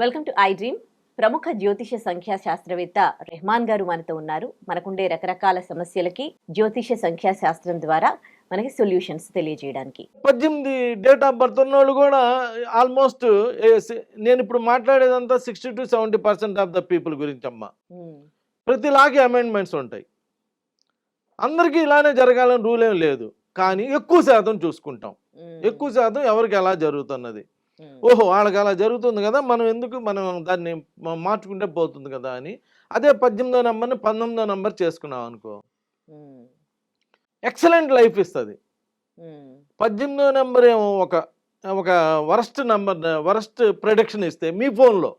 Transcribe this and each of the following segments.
Welcome to I dream. ప్రముఖ జ్యోతిష సంఖ్యా శాస్త్రవేత్త రెహమాన్ గారు మనతో ఉన్నారు. మనకుండే రకరకాల సమస్యలకి జ్యోతిష సంఖ్యా శాస్త్రం ద్వారా మనకి సొల్యూషన్స్ తెలియజేయడానికి. పద్దెనిమిది డేట్ ఆఫ్ బర్త్ ఉన్న వాళ్ళు కూడా ఆల్మోస్ట్ నేను ఇప్పుడు మాట్లాడేదంతా sixty to seventy percent of the people గురించి అమ్మ ప్రతి లాకి అమెండ్మెంట్స్ ఉంటాయి. అందరికీ ఇలానే జరగాలని రూల్ ఏం లేదు. కానీ ఎక్కువ శాతం చూసుకుంటాం. ఎక్కువ శాతం ఎవరికి ఎలా జరుగుతున్నది? ఓహో వాళ్ళకి అలా జరుగుతుంది కదా మనం ఎందుకు మనం దాన్ని మార్చుకుంటే పోతుంది కదా అని. అదే పద్దెనిమిదో నెంబర్ని పంతొమ్మిదో నెంబర్ చేసుకున్నాం అనుకో. ఎక్సలెంట్ లైఫ్ ఇస్తుంది. పద్దెనిమిదో నెంబర్ ఏమో ఒక ఒక వరస్ట్ నెంబర్ వరస్ట్ ప్రొడక్షన్ ఇస్తే మీ ఫోన్లో.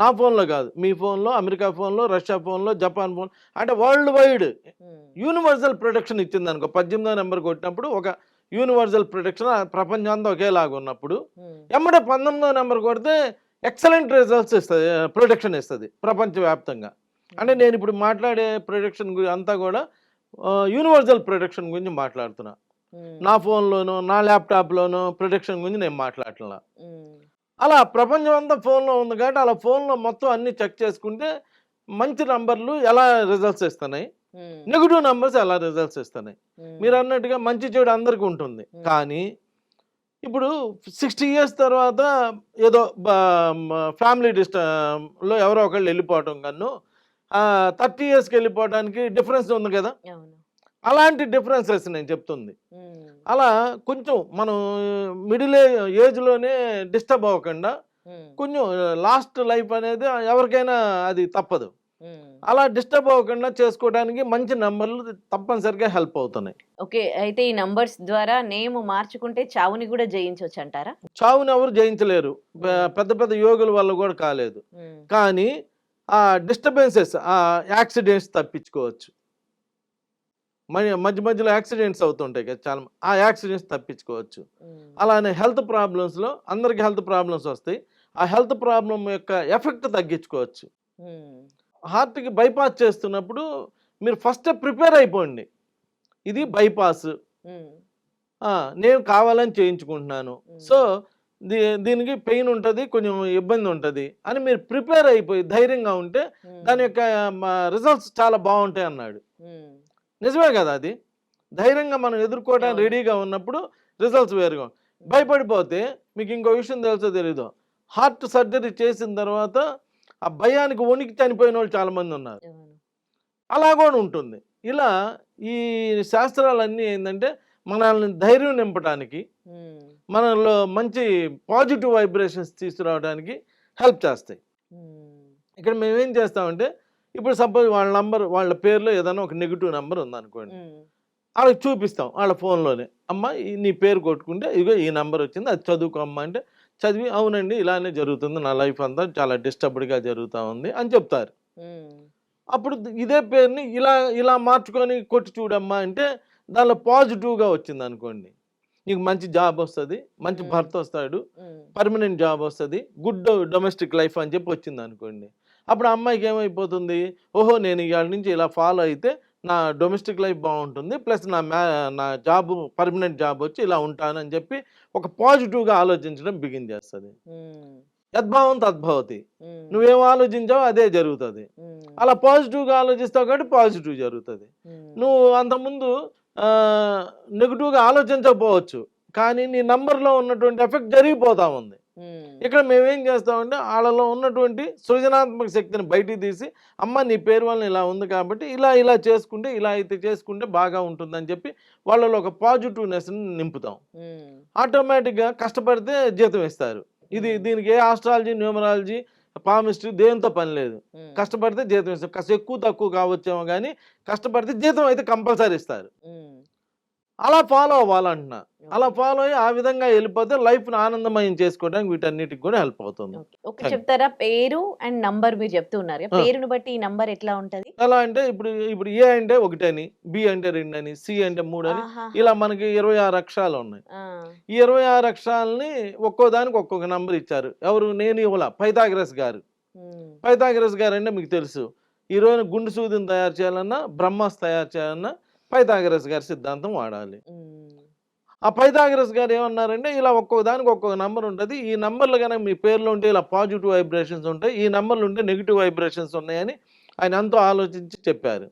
నా ఫోన్లో కాదు మీ ఫోన్లో అమెరికా ఫోన్లో రష్యా ఫోన్లో జపాన్ ఫోన్ అంటే వరల్డ్ వైడ్ యూనివర్సల్ ప్రొటెక్షన్ ఇచ్చింది అనుకో పద్దెనిమిదో నెంబర్ కొట్టినప్పుడు ఒక యూనివర్సల్ ప్రొటెక్షన్ ప్రపంచం అంతా ఒకేలాగా ఉన్నప్పుడు ఎమ్మడే పంతొమ్మిదో నెంబర్ కొడితే ఎక్సలెంట్ రిజల్ట్స్ ఇస్తుంది ప్రొటెక్షన్ ఇస్తుంది ప్రపంచవ్యాప్తంగా. అంటే నేను ఇప్పుడు మాట్లాడే ప్రొటెక్షన్ అంతా కూడా యూనివర్సల్ ప్రొటెక్షన్ గురించి మాట్లాడుతున్నా. నా ఫోన్లోనో నా ల్యాప్టాప్లోనో ప్రొటెక్షన్ గురించి నేను మాట్లాడట్లా. అలా ప్రపంచం అంతా ఫోన్లో ఉంది కాబట్టి అలా ఫోన్లో మొత్తం అన్ని చెక్ చేసుకుంటే మంచి నంబర్లు ఎలా రిజల్ట్స్ ఇస్తున్నాయి? నెగిటివ్ నంబర్స్ ఎలా రిజల్ట్స్ ఇస్తున్నాయి మీరు అన్నట్టుగా మంచి చెడు అందరికీ ఉంటుంది. కానీ ఇప్పుడు సిక్స్టీ ఇయర్స్ తర్వాత ఏదో ఫ్యామిలీ డిస్ట లో ఎవరో ఒకళ్ళు వెళ్ళిపోవటం కన్ను థర్టీ ఇయర్స్కి వెళ్ళిపోవడానికి డిఫరెన్స్ ఉంది కదా? అలాంటి డిఫరెన్సెస్ నేను చెప్తుంది. అలా కొంచెం మనం మిడిల్ ఏజ్లోనే డిస్టర్బ్ అవ్వకుండా కొంచెం లాస్ట్ లైఫ్ అనేది ఎవరికైనా అది తప్పదు. అలా డిస్టర్బ్ అవ్వకుండా చేసుకోవడానికి మంచి నెంబర్లు తప్పనిసరిగా హెల్ప్ అవుతున్నాయి. ఓకే అయితే ఈ నంబర్స్ ద్వారా నేమ్ మార్చుకుంటే చావుని కూడా జయించవచ్చు అంటారా చావుని ఎవరు జయించలేరు. పె- పెద్ద పెద్ద యోగుల వల్ల కూడా కాలేదు. కానీ ఆ డిస్టర్బెన్సెస్ ఆ యాక్సిడెంట్స్ తప్పించుకోవచ్చు. మధ్య మధ్యలో యాక్సిడెంట్స్ అవుతుంటాయి కదా చాలా ఆ యాక్సిడెంట్స్ తప్పించుకోవచ్చు. అలానే హెల్త్ ప్రాబ్లమ్స్లో అందరికి హెల్త్ ప్రాబ్లమ్స్ వస్తాయి. ఆ హెల్త్ ప్రాబ్లం యొక్క ఎఫెక్ట్ తగ్గించుకోవచ్చు. హార్ట్కి బైపాస్ చేస్తున్నప్పుడు మీరు ఫస్ట్ ప్రిపేర్ అయిపోండి. ఇది బైపాస్. నేను కావాలని చేయించుకుంటున్నాను. సో దీ దీనికి పెయిన్ ఉంటుంది కొంచెం ఇబ్బంది ఉంటుంది అని మీరు ప్రిపేర్ అయిపోయి ధైర్యంగా ఉంటే దాని యొక్క రిజల్ట్స్ చాలా బాగుంటాయి అన్నాడు. నిజమే కదా అది? ధైర్యంగా మనం ఎదుర్కోవడానికి. రెడీగా ఉన్నప్పుడు రిజల్ట్స్ వేరుగా. భయపడిపోతే మీకు ఇంకో విషయం తెలుసో తెలీదు? హార్ట్ సర్జరీ చేసిన తర్వాత ఆ భయానికి వణికి చనిపోయిన వాళ్ళు చాలామంది ఉన్నారు. అలా కూడా ఉంటుంది. ఇలా ఈ శాస్త్రాలన్నీ ఏంటంటే మనల్ని ధైర్యం నింపడానికి మనలో మంచి పాజిటివ్ వైబ్రేషన్స్ తీసుకురావడానికి హెల్ప్ చేస్తాయి. ఇక్కడ మేము ఏం చేస్తామంటే ఇప్పుడు సపోజ్ వాళ్ళ నంబర్ వాళ్ళ పేరులో ఏదైనా ఒక నెగిటివ్ నెంబర్ ఉందనుకోండి. వాళ్ళకి చూపిస్తాం వాళ్ళ ఫోన్లోనే. అమ్మ నీ పేరు కొట్టుకుంటే ఇగో ఈ నెంబర్ వచ్చింది అది చదువుకో అమ్మ అంటే చదివి అవునండి ఇలానే జరుగుతుంది నా లైఫ్ అంతా చాలా డిస్టర్బ్డ్గా జరుగుతూ ఉంది అని చెప్తారు. అప్పుడు ఇదే పేరుని ఇలా ఇలా మార్చుకొని కొట్టి చూడమ్మా అంటే దానిలో పాజిటివ్గా వచ్చింది అనుకోండి నీకు మంచి జాబ్ వస్తుంది మంచి. భర్త వస్తాడు పర్మనెంట్ జాబ్ వస్తుంది గుడ్ డొమెస్టిక్ లైఫ్ అని చెప్పి వచ్చింది అనుకోండి అప్పుడు అమ్మాయికి ఏమైపోతుంది? ఓహో నేను ఇవాళ నుంచి ఇలా ఫాలో అయితే నా డొమెస్టిక్ లైఫ్ బాగుంటుంది. ప్లస్ నా మ్యా నా జాబ్ పర్మనెంట్ జాబ్ వచ్చి ఇలా ఉంటానని చెప్పి ఒక పాజిటివ్గా ఆలోచించడం బిగిన్ చేస్తుంది. యద్భావం తద్భవతి నువ్వేం ఆలోచించావో అదే జరుగుతుంది. అలా పాజిటివ్గా ఆలోచిస్తావు కాబట్టి పాజిటివ్ జరుగుతుంది. నువ్వు అంతకుముందు నెగిటివ్గా ఆలోచించకపోవచ్చు. కానీ నీ నంబర్లో ఉన్నటువంటి ఎఫెక్ట్ జరిగిపోతా ఉంది. ఇక్కడ మేమేం చేస్తామంటే వాళ్ళలో ఉన్నటువంటి సృజనాత్మక శక్తిని బయటికి తీసి అమ్మ నీ పేరు వల్ల ఇలా ఉంది కాబట్టి ఇలా ఇలా చేసుకుంటే ఇలా అయితే చేసుకుంటే బాగా ఉంటుందని చెప్పి వాళ్ళలో ఒక పాజిటివ్నెస్ని నింపుతాం. ఆటోమేటిక్గా కష్టపడితే జీతం ఇస్తారు. ఇది దీనికి ఏ ఆస్ట్రాలజీ న్యూమరాలజీ పామిస్ట్రీ దేంతో పని లేదు. కష్టపడితే జీతం ఇస్తారు. కాస్త ఎక్కువ తక్కువ కావచ్చేమో కానీ కష్టపడితే జీతం అయితే కంపల్సరీ ఇస్తారు. అలా ఫాలో అవ్వాలంటున్నా. అలా ఫాలో అయ్యి ఆ విధంగా వెళ్ళిపోతే లైఫ్ని ఆనందమయం చేసుకోవడానికి వీటన్నిటికి కూడా హెల్ప్ అవుతుంది. ఓకే. చెప్తారా? పేరు అండ్ నంబర్ మీరు చెప్తున్నారు. పేరును బట్టి ఈ నంబర్ ఎట్లా ఉంటది? ఎలా అంటే ఇప్పుడు ఇప్పుడు ఏ అంటే ఒకటని బి అంటే రెండు అని సి అంటే మూడు అని. ఇలా మనకి ఇరవై ఆరు అక్షరాలు ఉన్నాయి. ఈ ఇరవై ఆరు అక్షరాలని ఒక్కో దానికి ఒక్కొక్క నంబర్ ఇచ్చారు. ఎవరు? నేను ఇవ్వాల. పైథాగరస్ గారు. ఉమ్. పైథాగరస్ గారు అంటే మీకు తెలుసు. ఈ రోజున గుండు సూదిని తయారు చేయాలన్నా బ్రహ్మాస్ తయారు చేయాలన్నా పైథాగరస్ గారి సిద్ధాంతం వాడాలి. ఆ పైథాగరస్ గారు ఏమన్నారంటే ఇలా ఒక్కొక్క దానికి ఒక్కొక్క నంబర్ ఉంటుంది. ఈ నంబర్లు కనుక మీ పేర్లో ఉంటే ఇలా పాజిటివ్ వైబ్రేషన్స్ ఉంటాయి. ఈ నంబర్లు ఉంటే నెగిటివ్ వైబ్రేషన్స్ ఉన్నాయని ఆయన ఎంతో ఆలోచించి చెప్పారు.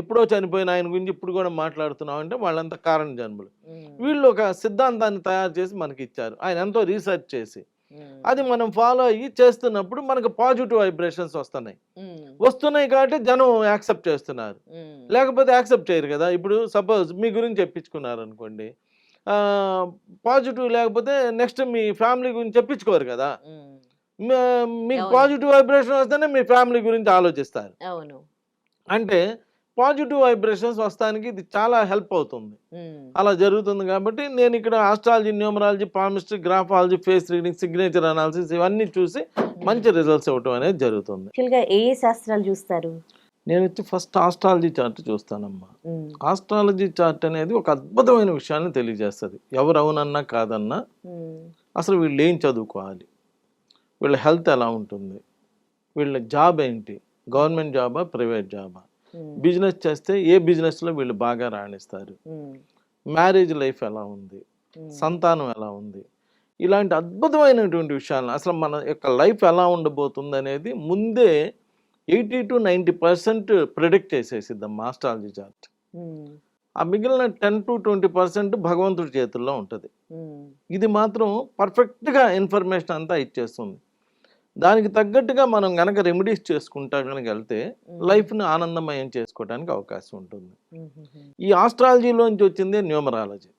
ఎప్పుడో చనిపోయిన ఆయన గురించి ఇప్పుడు కూడా మాట్లాడుతున్నాం అంటే వాళ్ళంతా కారణ జన్మలు వీళ్ళు ఒక సిద్ధాంతాన్ని తయారు చేసి మనకి ఇచ్చారు ఆయన ఎంతో రీసెర్చ్ చేసి అది మనం ఫాలో అయ్యి చేస్తున్నప్పుడు మనకు పాజిటివ్ వైబ్రేషన్స్ వస్తున్నాయి. ఉమ్, వస్తున్నాయి కాబట్టి జనం యాక్సెప్ట్ చేస్తున్నారు. ఉమ్, లేకపోతే యాక్సెప్ట్ చేయరు కదా. ఇప్పుడు సపోజ్ మీ గురించి చెప్పించుకున్నారు అనుకోండి పాజిటివ్ లేకపోతే నెక్స్ట్ మీ ఫ్యామిలీ గురించి చెప్పించుకోరు కదా. మీకు. పాజిటివ్ వైబ్రేషన్ వస్తేనే మీ ఫ్యామిలీ గురించి ఆలోచిస్తారు. అంటే పాజిటివ్ వైబ్రేషన్స్ వస్తానికి ఇది చాలా హెల్ప్ అవుతుంది. అలా జరుగుతుంది కాబట్టి నేను ఇక్కడ astrology numerology palmistry graphology face reading signature analysis ఇవన్నీ చూసి మంచి రిజల్ట్స్ ఇవ్వటం అనేది జరుగుతుంది. ఏ శాస్త్రాలు చూస్తారు? నేను వచ్చి ఫస్ట్ ఆస్ట్రాలజీ చార్ట్ చూస్తానమ్మా. ఆస్ట్రాలజీ చార్ట్ అనేది ఒక అద్భుతమైన విషయాన్ని తెలియజేస్తుంది. ఎవరు అవునన్నా కాదన్నా అసలు వీళ్ళు ఏం చదువుకోవాలి? వీళ్ళ హెల్త్ ఎలా ఉంటుంది? వీళ్ళ జాబ్ ఏంటి? గవర్నమెంట్ జాబా ప్రైవేట్ జాబా? బిజినెస్ చేస్తే ఏ బిజినెస్లో వీళ్ళు బాగా రాణిస్తారు? మ్యారేజ్ లైఫ్ ఎలా ఉంది? సంతానం ఎలా ఉంది? ఇలాంటి అద్భుతమైనటువంటి విషయాలను అసలు మన యొక్క లైఫ్ ఎలా ఉండబోతుంది అనేది ముందే eighty to ninety percent predict చేసేసిద్దాం astrology chart. ఆ మిగిలిన టెన్ టు ట్వంటీ పర్సెంట్ భగవంతుడి చేతుల్లో ఉంటుంది. ఇది మాత్రం పర్ఫెక్ట్గా ఇన్ఫర్మేషన్ అంతా ఇచ్చేస్తుంది. దానికి తగ్గట్టుగా మనం గనక రెమెడీస్ చేసుకుంటా కనుక వెళ్తే లైఫ్ని ఆనందమయం చేసుకోవడానికి అవకాశం ఉంటుంది. ఈ ఆస్ట్రాలజీలోంచి వచ్చిందే న్యూమరాలజీ.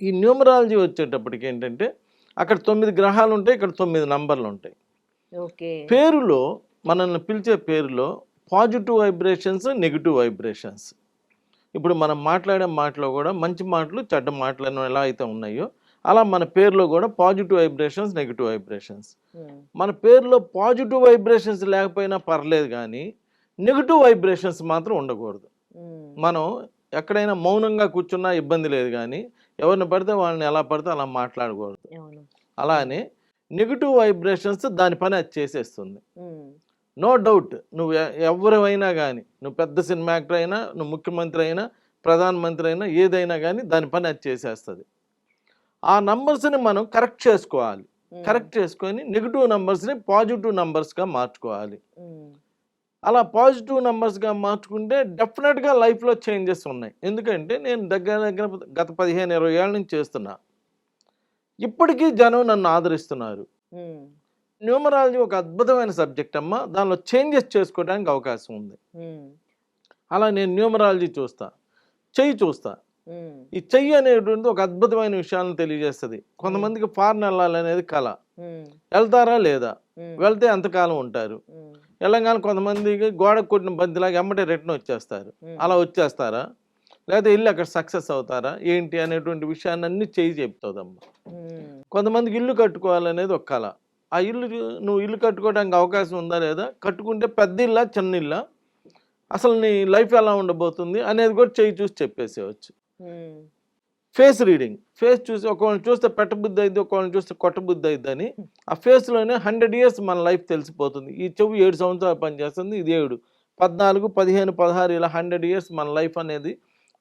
ఈ న్యూమరాలజీ వచ్చేటప్పటికి ఏంటంటే అక్కడ తొమ్మిది గ్రహాలు ఉంటాయి ఇక్కడ తొమ్మిది నంబర్లు ఉంటాయి పేరులో మనల్ని పిలిచే పేరులో పాజిటివ్ వైబ్రేషన్స్ నెగిటివ్ వైబ్రేషన్స్. ఇప్పుడు మనం మాట్లాడే మాటలో కూడా మంచి మాటలు చెడ్డ మాటలు ఎలా అయితే ఉన్నాయో అలా మన పేరులో కూడా పాజిటివ్ వైబ్రేషన్స్ నెగిటివ్ వైబ్రేషన్స్. మన పేరులో పాజిటివ్ వైబ్రేషన్స్ లేకపోయినా పర్లేదు కానీ నెగిటివ్ వైబ్రేషన్స్ మాత్రం ఉండకూడదు. మనం ఎక్కడైనా మౌనంగా కూర్చున్నా ఇబ్బంది లేదు కానీ ఎవరిని పడితే వాళ్ళని ఎలా పడితే అలా మాట్లాడకూడదు. అలానే నెగిటివ్ వైబ్రేషన్స్ దాని పని అది చేసేస్తుంది. నో డౌట్ నువ్వు ఎ- ఎవరివైనా కానీ నువ్వు పెద్ద సినిమా యాక్టర్ అయినా నువ్వు ముఖ్యమంత్రి అయినా ప్రధానమంత్రి అయినా ఏదైనా కానీ దాని పని అది చేసేస్తుంది. ఆ నంబర్స్ని మనం కరెక్ట్ చేసుకోవాలి. కరెక్ట్ చేసుకొని నెగిటివ్ నంబర్స్ని పాజిటివ్ నంబర్స్గా మార్చుకోవాలి. అలా పాజిటివ్ నంబర్స్గా మార్చుకుంటే డెఫినెట్గా లైఫ్లో చేంజెస్ ఉన్నాయి. ఎందుకంటే నేను దగ్గర దగ్గర గత పదిహేను ఇరవై ఏళ్ళ నుంచి చేస్తున్నా. ఇప్పటికీ జనం నన్ను ఆదరిస్తున్నారు. న్యూమరాలజీ ఒక అద్భుతమైన సబ్జెక్ట్ అమ్మ. దానిలో చేంజెస్ చేసుకోవడానికి అవకాశం ఉంది. అలా నేను న్యూమరాలజీ చూస్తా. చెయ్యి చూస్తా. ఈ చెయ్యి అనేటువంటి ఒక అద్భుతమైన విషయాలను తెలియజేస్తుంది. కొంతమందికి ఫారెన్ వెళ్ళాలనేది కళ. ఉమ్, వెళ్తారా లేదా? వెళ్తే ఎంతకాలం ఉంటారు? వెళ్ళగానే కొంతమందికి గోడకు కొట్టిన బంతిలాగా ఎమ్మటే రిటర్న్ వచ్చేస్తారు. అలా వచ్చేస్తారా? లేకపోతే వెళ్ళి అక్కడ సక్సెస్ అవుతారా? ఏంటి అనేటువంటి విషయాన్ని అన్ని చేయి చెప్తుందమ్మ కొంతమందికి ఇల్లు కట్టుకోవాలనేది ఒక కళ. ఆ ఇల్లు నువ్వు ఇల్లు కట్టుకోవడానికి అవకాశం ఉందా లేదా? కట్టుకుంటే పెద్ద ఇల్లా చిన్న ఇల్లా? అసలు నీ లైఫ్ ఎలా ఉండబోతుంది? అనేది కూడా చేయి చూసి చెప్పేసేవచ్చు ఫేస్ రీడింగ్ ఫేస్ చూసి ఒకళ్ళని చూస్తే పెట్టబుద్ధి అయింది ఒకళ్ళని చూస్తే కొట్టబుద్ధి అయింది అని ఆ ఫేస్లోనే హండ్రెడ్ ఇయర్స్ మన లైఫ్ తెలిసిపోతుంది. ఈ చెవు ఏడు సంవత్సరాలు పనిచేస్తుంది ఇది ఏడు. పద్నాలుగు పదిహేను పదహారు ఇలా హండ్రెడ్ ఇయర్స్ మన లైఫ్ అనేది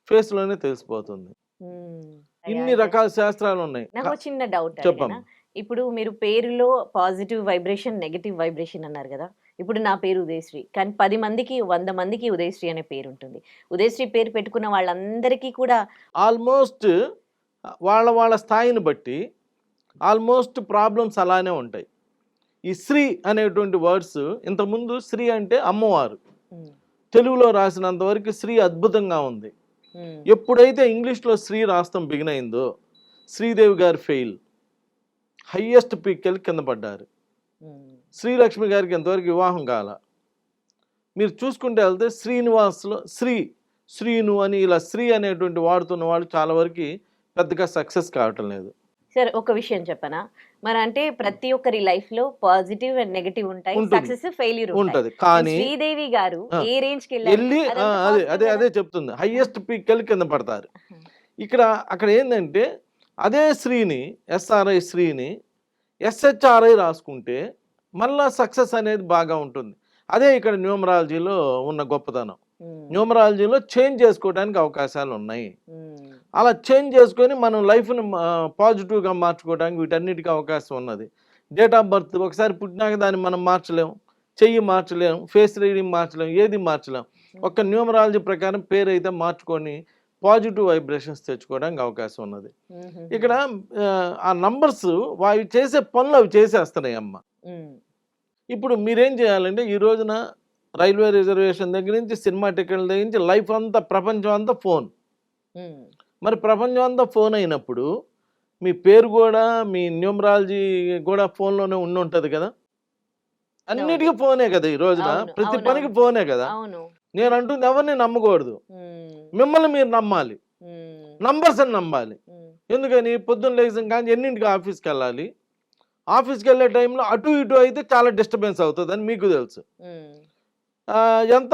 ఫేస్లోనే తెలిసిపోతుంది. ఉమ్. ఇన్ని రకాల శాస్త్రాలు ఉన్నాయి నాకు ఒక చిన్న డౌట్ చెప్పమ్మా. ఇప్పుడు మీరు పేరులో పాజిటివ్ వైబ్రేషన్ నెగటివ్ వైబ్రేషన్ అన్నారు కదా. ఇప్పుడు నా పేరు ఉదయశ్రీ. కానీ పది మందికి వంద మందికి ఉదయశ్రీ అనే పేరు ఉంటుంది. ఉదయశ్రీ పేరు పెట్టుకున్న వాళ్ళందరికీ కూడా ఆల్మోస్ట్ వాళ్ళ వాళ్ళ స్థాయిని బట్టి ఆల్మోస్ట్ ప్రాబ్లమ్స్ అలానే ఉంటాయి. ఈ శ్రీ అనేటువంటి వర్డ్స్ ఇంతకుముందు శ్రీ అంటే అమ్మవారు. తెలుగులో రాసినంత వరకు శ్రీ అద్భుతంగా ఉంది. ఎప్పుడైతే ఇంగ్లీష్లో శ్రీ రాష్ట్రం బిగిన్ అయిందో శ్రీదేవి గారు ఫెయిల్. హయ్యెస్ట్ పీక్ వెళ్ళి కింద పడ్డారు. శ్రీలక్ష్మి గారికి ఎంతవరకు వివాహం కాల? మీరు చూసుకుంటే వెళ్తే శ్రీనివాస్లో శ్రీ శ్రీను అని ఇలా శ్రీ అనేటువంటి వాడుతున్న వాళ్ళు చాలా వరకు పెద్దగా సక్సెస్ కావటం లేదు. సరే ఒక విషయం చెప్పనా? మరి అంటే ప్రతి ఒక్కరి లైఫ్లో పాజిటివ్ అండ్ నెగటివ్ ఉంటాయి ఉంటుంది. సక్సెస్ ఫెయిల్యూర్ ఉంటది. కానీ శ్రీదేవి గారు. ఏ రేంజ్కి వెళ్ళి అదే అదే అదే చెప్తుంది. హయ్యెస్ట్ పీక్ వెళ్ళి కింద పడతారు. ఇక్కడ అక్కడ ఏంటంటే అదే శ్రీని ఎస్ఆర్ఐ శ్రీని ఎస్హెచ్ఆర్ఐ రాసుకుంటే మళ్ళా సక్సెస్ అనేది బాగా ఉంటుంది. అదే ఇక్కడ న్యూమరాలజీలో ఉన్న గొప్పతనం. న్యూమరాలజీలో చేంజ్ చేసుకోవడానికి అవకాశాలు ఉన్నాయి. అలా చేంజ్ చేసుకొని మనం లైఫ్ని పాజిటివ్గా మార్చుకోవడానికి వీటన్నిటికీ అవకాశం ఉన్నది. డేట్ ఆఫ్ బర్త్ ఒకసారి పుట్టినాక దాన్ని మనం మార్చలేం. చెయ్యి మార్చలేం. Face reading మార్చలేం. ఏది మార్చలేం. ఒక్క న్యూమరాలజీ ప్రకారం పేరు అయితే మార్చుకొని పాజిటివ్ వైబ్రేషన్స్ తెచ్చుకోవడానికి అవకాశం ఉన్నది. ఇక్కడ ఆ, నంబర్స్ అవి చేసే పనులు అవి చేసేస్తున్నాయి అమ్మ మ్మ్. ఇప్పుడు మీరేం చేయాలంటే ఈ రోజున రైల్వే రిజర్వేషన్ దగ్గర నుంచి సినిమా టికెట్ల దగ్గర నుంచి లైఫ్ అంతా ప్రపంచం అంతా ఫోన్. మరి ప్రపంచం అంతా ఫోన్ అయినప్పుడు మీ పేరు కూడా మీ న్యూమరాలజీ కూడా ఫోన్లోనే ఉండి ఉంటుంది కదా అన్నిటికీ ఫోనే కదా ఈ రోజున ప్రతి పనికి. ఫోనే కదా నేను అంటుంది ఎవరిని నమ్మకూడదు. మ్మ్. మిమ్మల్ని మీరు నమ్మాలి. మ్మ్. నంబర్స్ అని నమ్మాలి. మ్మ్. ఎందుకని? పొద్దున్న లేచిన కానీ ఎన్నింటికి ఆఫీస్కి వెళ్ళాలి? ఆఫీస్కి వెళ్ళే టైంలో అటు ఇటు అయితే చాలా డిస్టర్బెన్స్ అవుతుంది అని మీకు తెలుసు. ఎంత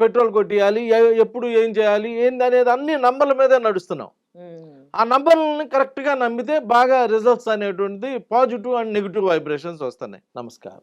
పెట్రోల్ కొట్టియాలి? ఎప్పుడు ఏం చేయాలి? ఏంది అనేది అన్ని నంబర్ల మీదే నడుస్తున్నాం. ఆ నంబర్లని కరెక్ట్గా నమ్మితే బాగా రిజల్ట్స్ అనేటువంటిది పాజిటివ్ అండ్ నెగిటివ్ వైబ్రేషన్స్ వస్తున్నాయి. నమస్కారం.